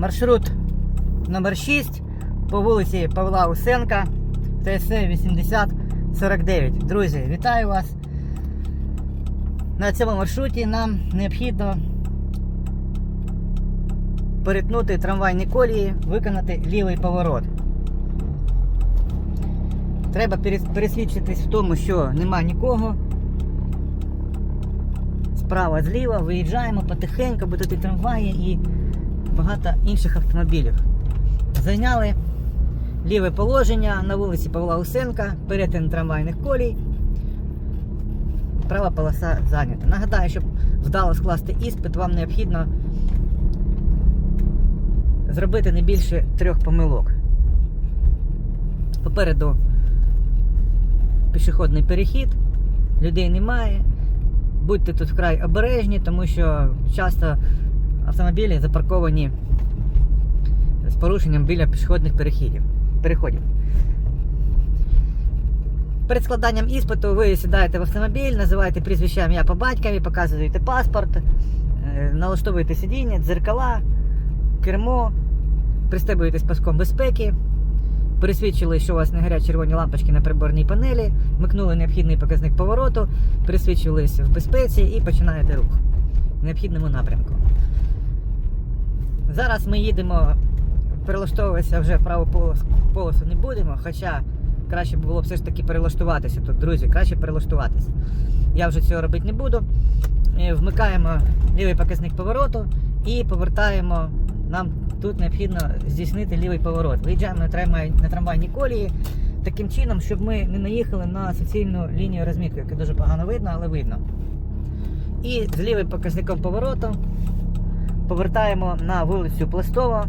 маршрут номер 6 по вулиці Павла Усенка, ТСЕ 8049. Друзі, вітаю вас! На цьому маршруті нам необхідно перетнути трамвайні колії, виконати лівий поворот. Треба пересвідчитись в тому, що нема нікого. Справа зліва виїжджаємо потихеньку, бо тут і трамваї і багато інших автомобілів. Зайняли ліве положення на вулиці Павла Усенка, перетин трамвайних колій. Права полоса зайнята. Нагадаю, щоб вдало скласти іспит, вам необхідно зробити не більше трьох помилок. Попереду пішохідний перехід, людей немає. Будьте тут вкрай обережні, тому що часто автомобілі запарковані з порушенням біля пішохідних перехідів, переходів. Перед складанням іспиту ви сідаєте в автомобіль, називаєте прізвище ім'я по батькові, показуєте паспорт, е, налаштовуєте сидіння, дзеркала, кермо, пристебуєтесь паском безпеки, пересвідчили, що у вас не горять червоні лампочки на приборній панелі, вмикнули необхідний показник повороту, пересвідчились в безпеці і починаєте рух в необхідному напрямку. Зараз ми їдемо, перелаштовуватися вже в праву полосу, не будемо, хоча краще було б все ж таки перелаштуватися тут, друзі, краще перелаштуватися. Я вже цього робити не буду. Е, Вмикаємо лівий показник повороту і повертаємо. Нам тут необхідно здійснити лівий поворот. Виїжджаємо на, на трамвайні колії таким чином, щоб ми не наїхали на суцільну лінію розмітки, яку дуже погано видно, але видно. І з лівим показником повороту повертаємо на вулицю Пластова.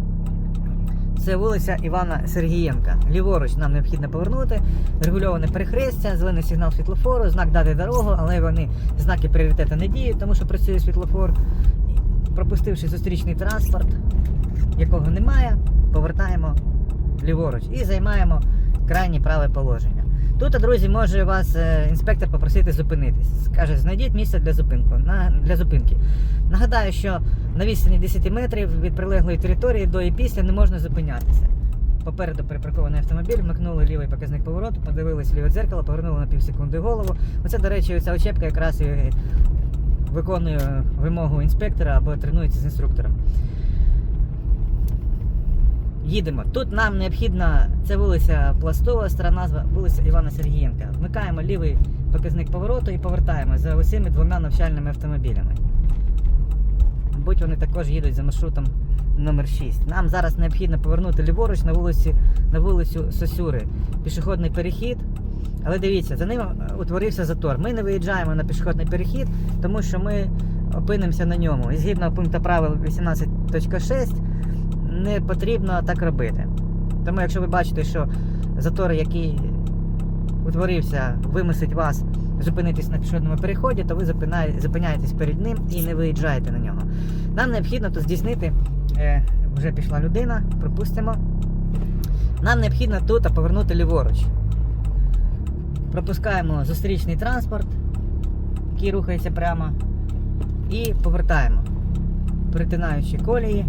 Це вулиця Івана Сергієнка. Ліворуч нам необхідно повернути. Регульоване перехрестя, зелений сигнал світлофору, знак дати дорогу, але вони знаки пріоритету не діють, тому що працює світлофор. Пропустивши зустрічний транспорт, якого немає, повертаємо ліворуч і займаємо крайнє праве положення. Тут, друзі, може вас е, інспектор попросити зупинитись. Скаже, знайдіть місце для зупинку. На, для зупинки. Нагадаю, що на відстані 10 метрів від прилеглої території до і після не можна зупинятися. Попереду припаркований автомобіль, вмикнули лівий показник повороту, подивилися ліве дзеркало, повернули на півсекунди голову. Оце, до речі, ця очепка якраз і виконує вимогу інспектора або тренується з інструктором. Їдемо. Тут нам необхідно, це вулиця Пластова, стара назва вулиця Івана Сергієнка. Вмикаємо лівий показник повороту і повертаємо за усіми двома навчальними автомобілями. Мабуть, вони також їдуть за маршрутом номер 6. Нам зараз необхідно повернути ліворуч на вулиці, на вулицю Сосюри. Пішохідний перехід. Але дивіться, за ним утворився затор. Ми не виїжджаємо на пішохідний перехід, тому що ми опинимося на ньому. І згідно пункту правил 18.6 не потрібно так робити. Тому якщо ви бачите, що затор, який утворився, вимусить вас зупинитись на пішохідному переході, то ви зупиняєтесь перед ним і не виїжджаєте на нього. Нам необхідно тут здійснити, е, вже пішла людина, пропустимо. Нам необхідно тут повернути ліворуч. Пропускаємо зустрічний транспорт, який рухається прямо, і повертаємо, перетинаючи колії.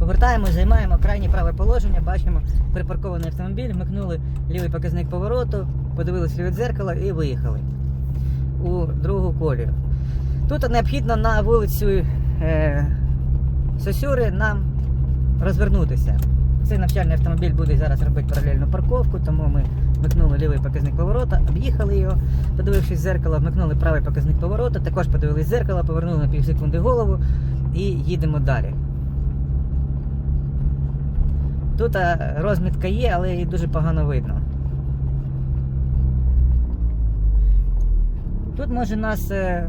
Повертаємо, займаємо крайнє праве положення, бачимо припаркований автомобіль, вмикнули лівий показник повороту, подивилися ліве дзеркало і виїхали у другу колію. Тут необхідно на вулицю е, Сосюри нам розвернутися. Цей навчальний автомобіль буде зараз робити паралельну парковку, тому ми вмикнули лівий показник поворота, об'їхали його, подивившись в зеркало, вмикнули правий показник поворота, також подивились в зеркало, повернули на пів секунди голову і їдемо далі. Тут е, розмітка є, але її дуже погано видно. Тут може нас е,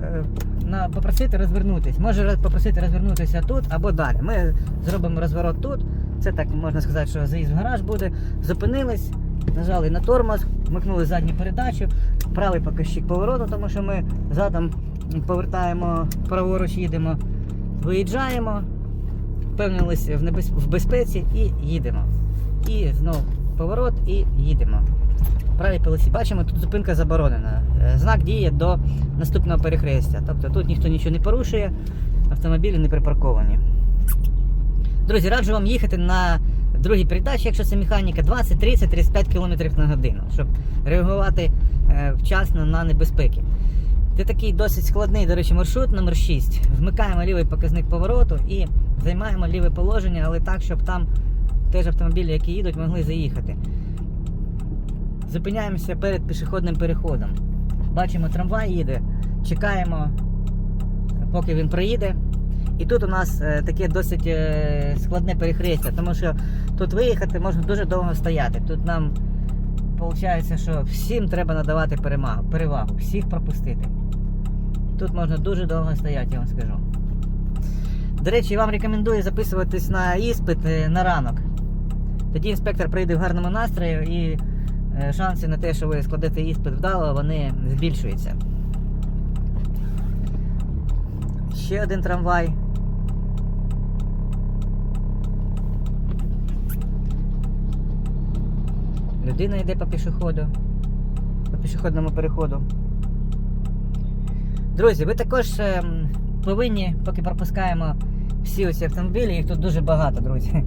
попросити розвернутися. Може попросити розвернутися тут або далі. Ми зробимо розворот тут. Це так можна сказати, що заїзд в гараж буде. Зупинились, нажали на тормоз, вмикнули задню передачу, правий показчик повороту, тому що ми задом повертаємо праворуч, їдемо, виїжджаємо, впевнилися в, небез... в безпеці і їдемо. І знову поворот і їдемо. В правій полосі. Бачимо, тут зупинка заборонена. Е, Знак діє до наступного перехрестя. Тобто тут ніхто нічого не порушує, автомобілі не припарковані. Друзі, раджу вам їхати на другій передачі, якщо це механіка, 20, 30, 35 км на годину, щоб реагувати е, вчасно на небезпеки. Це такий досить складний, до речі, маршрут номер 6. Вмикаємо лівий показник повороту і займаємо ліве положення, але так, щоб там теж автомобілі, які їдуть, могли заїхати. Зупиняємося перед пішохідним переходом. Бачимо, трамвай їде, чекаємо, поки він проїде. І тут у нас е, таке досить е, складне перехрестя, тому що тут виїхати можна дуже довго стояти. Тут нам виходить, що всім треба надавати перевагу, всіх пропустити. Тут можна дуже довго стояти, я вам скажу. До речі, вам рекомендую записуватись на іспит е, на ранок. Тоді інспектор прийде в гарному настрої і е, шанси на те, що ви складете іспит вдало, вони збільшуються. Ще один трамвай. Людина йде по пішоходу. По пішохідному переходу. Друзі, ви також ем, повинні, поки пропускаємо всі оці автомобілі, їх тут дуже багато, друзі.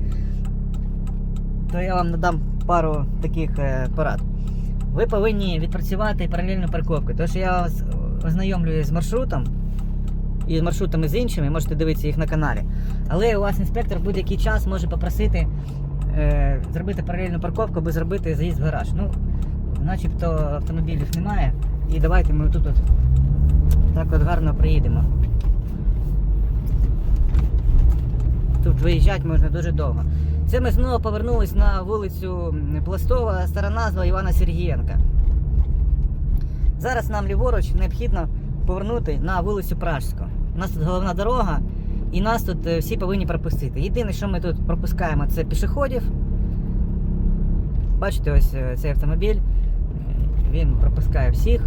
То я вам надам пару таких е, порад. Ви повинні відпрацювати паралельну парковку. Тому що я вас ознайомлюю з маршрутом і з маршрутами з іншими, можете дивитися їх на каналі. Але у вас інспектор будь-який час може попросити е, зробити паралельну парковку, аби зробити заїзд в гараж. Ну, начебто автомобілів немає. І давайте ми тут так от гарно приїдемо. Тут виїжджати можна дуже довго. Це ми знову повернулись на вулицю Пластова, стара назва Івана Сергієнка. Зараз нам ліворуч необхідно повернути на вулицю Пражську. У нас тут головна дорога, і нас тут е, всі повинні пропустити. Єдине, що ми тут пропускаємо, це пішоходів. Бачите, ось е, цей автомобіль. Він пропускає всіх.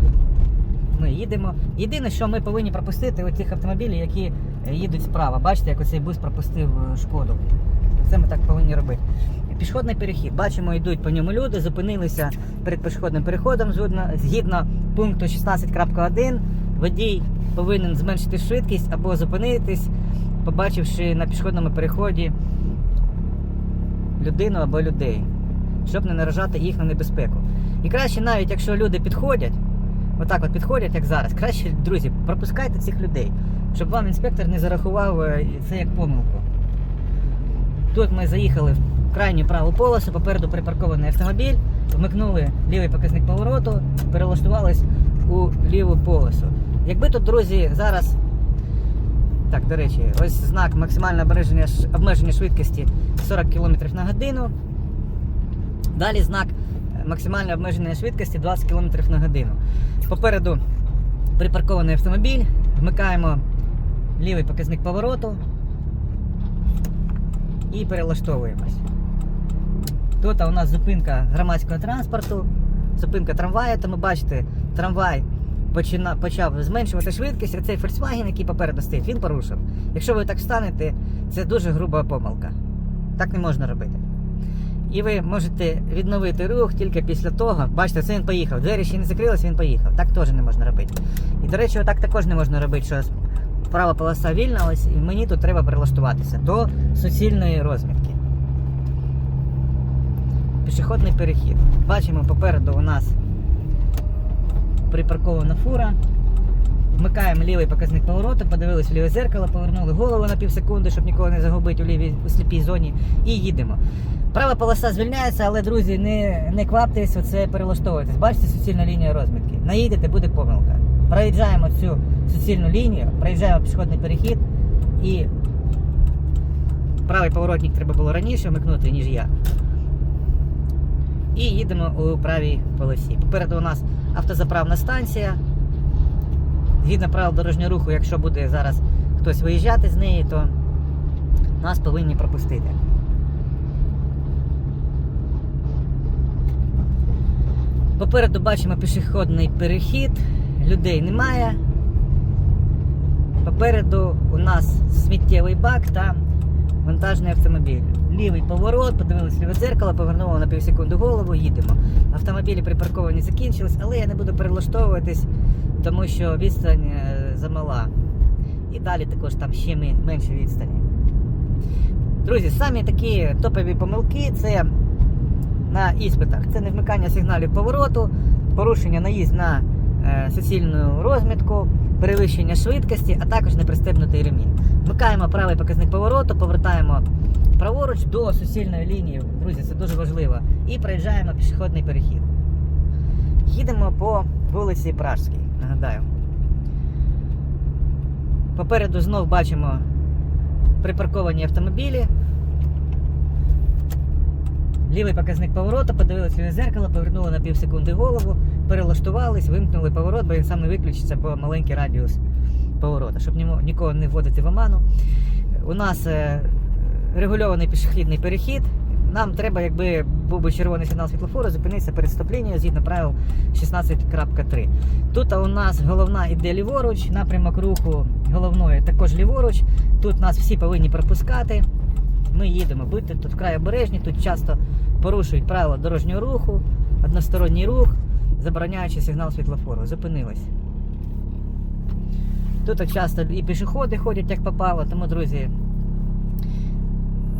Ми їдемо. Єдине, що ми повинні пропустити ось цих автомобілів, які їдуть справа. Бачите, як оцей бус пропустив е, шкоду. Це ми так повинні робити. Пішохідний перехід. Бачимо, йдуть по ньому люди, зупинилися перед пішохідним переходом. Згідно, згідно пункту 16.1, водій повинен зменшити швидкість або зупинитись, побачивши на пішохідному переході людину або людей, щоб не наражати їх на небезпеку. І краще, навіть якщо люди підходять, отак от підходять, як зараз, краще, друзі, пропускайте цих людей, щоб вам інспектор не зарахував е, це як помилку. Тут ми заїхали в крайню праву полосу, попереду припаркований автомобіль, вмикнули лівий показник повороту, перелаштувались у ліву полосу. Якби тут, друзі, зараз. Так, до речі, ось знак максимальне обмеження, швидкості 40 км на годину. Далі знак е, максимальне обмеження швидкості 20 км на годину. Попереду припаркований автомобіль, вмикаємо лівий показник повороту і перелаштовуємось. Тут у нас зупинка громадського транспорту, зупинка трамваю, тому бачите, трамвай почина, почав зменшувати швидкість, а цей Volkswagen, який попереду стоїть, він порушив. Якщо ви так станете, це дуже груба помилка. Так не можна робити. І ви можете відновити рух тільки після того. Бачите, це він поїхав. Двері ще не закрилися, він поїхав. Так теж не можна робити. І, до речі, отак також не можна робити, що права полоса вільна, і мені тут треба прилаштуватися до суцільної розмітки. Пішохідний перехід. Бачимо, попереду у нас припаркована фура. Вмикаємо лівий показник повороту, подивились в ліве зеркало, повернули голову на пів секунди, щоб нікого не загубити у лівій у сліпій зоні, і їдемо. Права полоса звільняється, але, друзі, не, не кваптесь оце перелаштовуватись. Бачите, суцільна лінія розмітки. Наїдете, буде помилка. Проїжджаємо цю суцільну лінію, проїжджаємо пішохідний перехід і правий поворотник треба було раніше вмикнути, ніж я. І їдемо у правій полосі. Попереду у нас автозаправна станція. Згідно правил дорожнього руху, якщо буде зараз хтось виїжджати з неї, то нас повинні пропустити. Попереду бачимо пішохідний перехід, людей немає. Попереду у нас сміттєвий бак та вантажний автомобіль. Лівий поворот, подивилися ліве дзеркало, повернули на півсекунди голову, їдемо. Автомобілі припарковані закінчились, але я не буду перелаштовуватись, тому що відстань е, замала. І далі також там ще менше відстані. Друзі, самі такі топові помилки це на іспитах. Це не вмикання сигналів повороту, порушення наїзд на е, суцільну розмітку, перевищення швидкості, а також непристебнутий ремінь. Вмикаємо правий показник повороту, повертаємо праворуч до суцільної лінії. Друзі, це дуже важливо. І проїжджаємо пішохідний перехід. Їдемо по вулиці Пражській, нагадаю. Попереду знов бачимо припарковані автомобілі. Лівий показник повороту, подивилися в зеркало, повернули на пів секунди голову, перелаштувались, вимкнули поворот, бо він сам не виключиться, бо маленький радіус поворота, щоб нікого не вводити в оману. У нас е, регульований пішохідний перехід. Нам треба, якби був би червоний сигнал світлофору, зупинитися перед стоп-лінією згідно правил 16.3. Тут у нас головна іде ліворуч, напрямок руху головної також ліворуч. Тут нас всі повинні пропускати. Ми їдемо, будьте тут вкрай обережні, тут часто порушують правила дорожнього руху, односторонній рух, забороняючи сигнал світлофору. Зупинились. Тут часто і пішоходи ходять як попало, тому, друзі.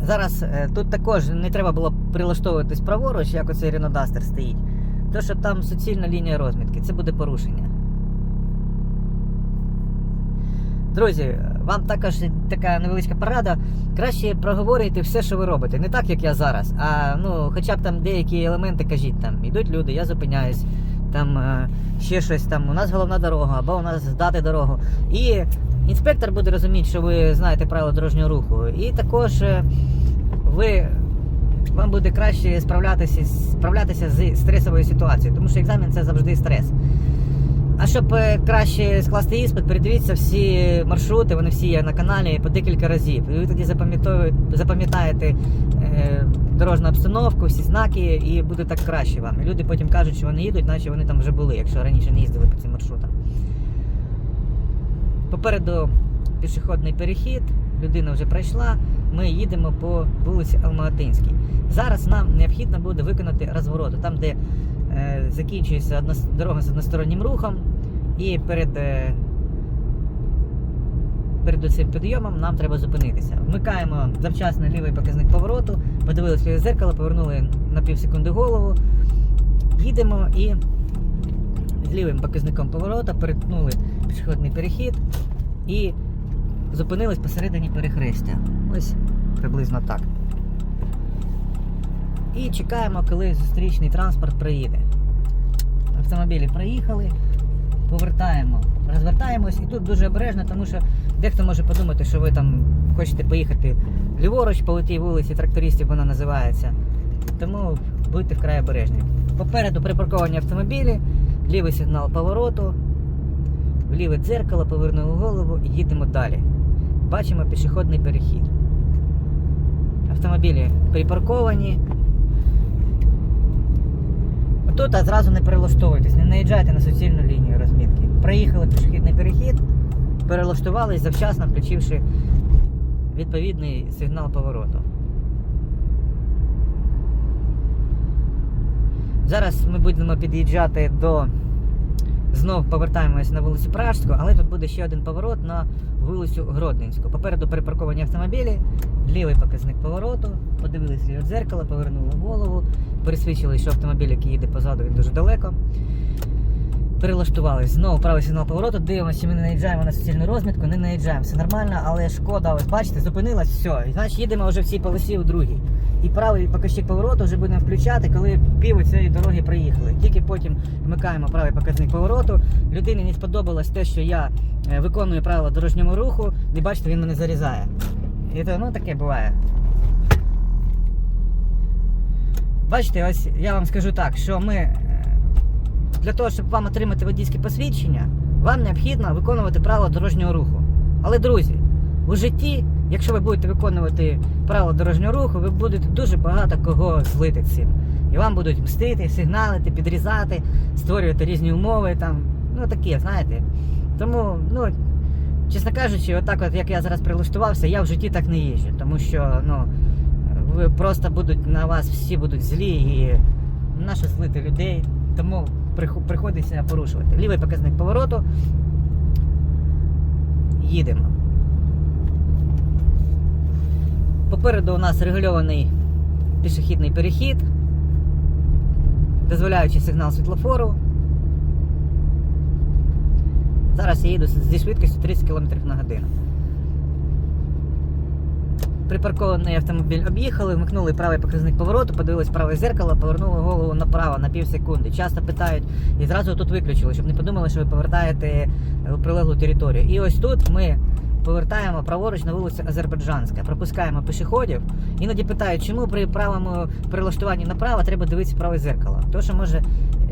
Зараз е, тут також не треба було прилаштовуватись праворуч, як оцей Duster стоїть. То, що там суцільна лінія розмітки, це буде порушення. Друзі, вам також така невеличка порада. Краще проговорюйте все, що ви робите. Не так, як я зараз, а ну, хоча б там деякі елементи кажіть, там йдуть люди, я зупиняюсь, там е, ще щось там, у нас головна дорога, або у нас здати дорогу. І інспектор буде розуміти, що ви знаєте правила дорожнього руху. І також е, ви. Вам буде краще справлятися, справлятися з стресовою ситуацією, тому що екзамен це завжди стрес. А щоб е, краще скласти іспит, передивіться всі маршрути, вони всі є на каналі по декілька разів. І ви тоді запам'ятаєте е, дорожню обстановку, всі знаки, і буде так краще вам. І люди потім кажуть, що вони їдуть, наче вони там вже були, якщо раніше не їздили по цим маршрутам. Попереду пішохідний перехід, людина вже пройшла. Ми їдемо по вулиці Алматинській. Зараз нам необхідно буде виконати розворот, там, де е, закінчується однос- дорога з одностороннім рухом, і перед, е, перед цим підйомом нам треба зупинитися. Вмикаємо завчасно лівий показник повороту, подивилися в зеркало, повернули на пів секунди голову, їдемо і з лівим показником поворота перетнули пішохідний перехід і зупинились посередині перехрестя. Ось приблизно так. І чекаємо, коли зустрічний транспорт приїде. Автомобілі проїхали, повертаємо, розвертаємось і тут дуже обережно, тому що дехто може подумати, що ви там хочете поїхати ліворуч по тій вулиці трактористів вона називається. Тому будьте вкрай обережні. Попереду припарковані автомобілі, лівий сигнал повороту, в ліве дзеркало, повернули голову і їдемо далі. Бачимо пішохідний перехід. Автомобілі припарковані. Тут а зразу не перелаштовуйтесь, не наїжджайте на суцільну лінію розмітки. Проїхали пішохідний перехід, перелаштувались завчасно, включивши відповідний сигнал повороту. Зараз ми будемо під'їжджати до. Знов повертаємось на вулицю Пражську, але тут буде ще один поворот на вулицю Гродненську. Попереду перепарковані автомобілі, лівий показник повороту, подивилися від дзеркала, повернули голову, пересвідчили, що автомобіль, який їде позаду, він дуже далеко. Перелаштувались. Знову правий сигнал повороту, дивимося, ми не наїжджаємо на суцільну розмітку, не наїжджаємо. Все нормально, але шкода, ось бачите, зупинилась, все. І значить їдемо вже в цій полосі у другій. І правий показчик повороту вже будемо включати, коли пів цієї дороги приїхали. Тільки потім вмикаємо правий показник повороту. Людині не сподобалось те, що я е, виконую правила дорожнього руху, і бачите, він мене зарізає. І це, ну таке буває. Бачите, ось я вам скажу так, що ми для того, щоб вам отримати водійське посвідчення, вам необхідно виконувати правила дорожнього руху. Але, друзі, у житті, якщо ви будете виконувати правила дорожнього руху, ви будете дуже багато кого злити цим. І вам будуть мстити, сигналити, підрізати, створювати різні умови, там, ну такі, знаєте. Тому, ну, чесно кажучи, отак, от як я зараз прилаштувався, я в житті так не їжджу, тому що, ну, ви просто будуть на вас всі будуть злі і наше злити людей, тому приходиться порушувати. Лівий показник повороту. Їдемо. Попереду у нас регульований пішохідний перехід, дозволяючий сигнал світлофору. Зараз я їду зі швидкістю 30 км на годину. Припаркований автомобіль об'їхали, вмикнули правий показник повороту, подивились праве зеркало, повернули голову направо на пів секунди. Часто питають і зразу тут виключили, щоб не подумали, що ви повертаєте у прилеглу територію. І ось тут ми повертаємо праворуч на вулицю Азербайджанська, пропускаємо пішоходів. Іноді питають, чому при правому прилаштуванні направо треба дивитися праве зеркало. То, що може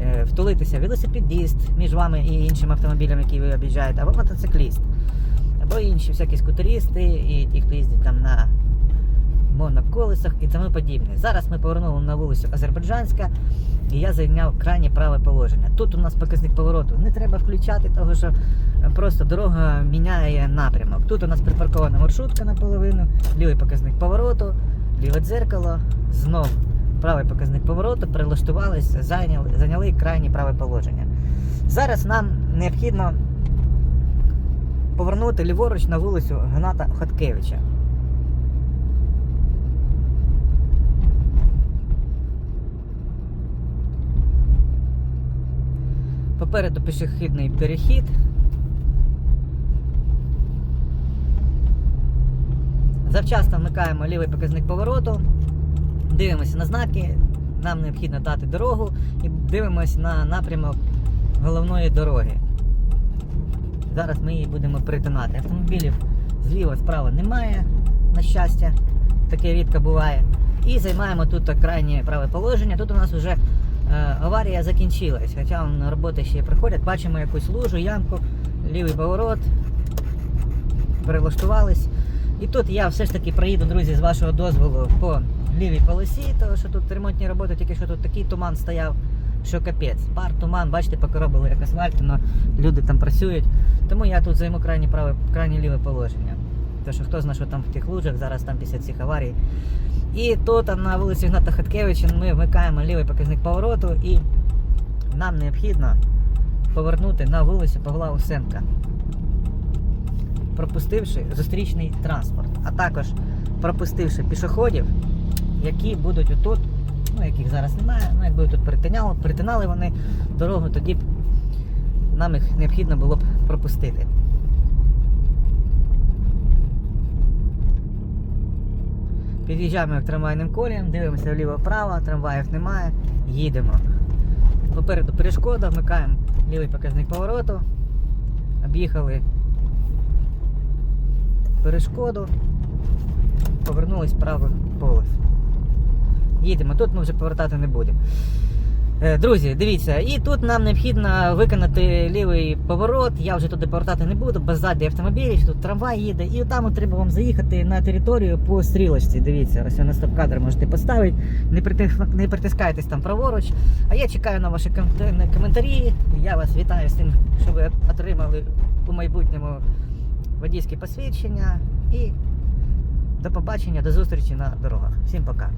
е, втулитися велосипедист між вами і іншим автомобілем, який ви об'їжджаєте, або мотоцикліст, або інші всякі скутерісти і ті, хто їздить там на моноколесах і тому подібне. Зараз ми повернули на вулицю Азербайджанська, і я зайняв крайнє праве положення. Тут у нас показник повороту не треба включати, тому що просто дорога міняє напрямок. Тут у нас припаркована маршрутка наполовину, лівий показник повороту, ліве дзеркало, знов правий показник повороту, прилаштувалися, зайняли, зайняли крайнє праве положення. Зараз нам необхідно повернути ліворуч на вулицю Гната Хоткевича. Попереду пішохідний перехід. Завчасно вмикаємо лівий показник повороту, дивимося на знаки, нам необхідно дати дорогу і дивимося на напрямок головної дороги. Зараз ми її будемо перетинати. Автомобілів зліва справа немає, на щастя, таке рідко буває. І займаємо тут крайнє праве положення. Тут у нас вже е, аварія закінчилась, хоча роботи ще приходять. Бачимо якусь лужу, ямку, лівий поворот, перелаштувались. І тут я все ж таки проїду, друзі, з вашого дозволу по лівій полосі, тому що тут ремонтні роботи, тільки що тут такий туман стояв, що капець. Пар, туман, бачите, покоробили як асфальт, але люди там працюють. Тому я тут займу крайнє праве, крайнє ліве положення. Тому що хто знає, що там в тих лужах, зараз там після цих аварій. І тут на вулиці Гната Хаткевича ми вмикаємо лівий показник повороту і нам необхідно повернути на вулицю Павла Усенка, пропустивши зустрічний транспорт, а також пропустивши пішоходів, які будуть отут, ну яких зараз немає, ну якби тут перетиняли, перетинали вони дорогу, тоді б нам їх необхідно було б пропустити. Під'їжджаємо як трамвайним колієм, дивимося вліво-вправо, трамваїв немає, їдемо. Попереду перешкода, вмикаємо лівий показник повороту, об'їхали перешкоду, повернулись в правий полос. Їдемо, тут ми вже повертати не будемо. Е, Друзі, дивіться, і тут нам необхідно виконати лівий поворот. Я вже туди повертати не буду, бо ззаді автомобілі, тут трамвай їде, і там треба вам заїхати на територію по стрілочці. Дивіться, ось на стоп-кадр можете поставити. Не, притис- не притискайтесь там праворуч. А я чекаю на ваші ком- коментарі. Я вас вітаю з тим, що ви отримали у майбутньому водійське посвідчення. І до побачення, до зустрічі на дорогах. Всім пока.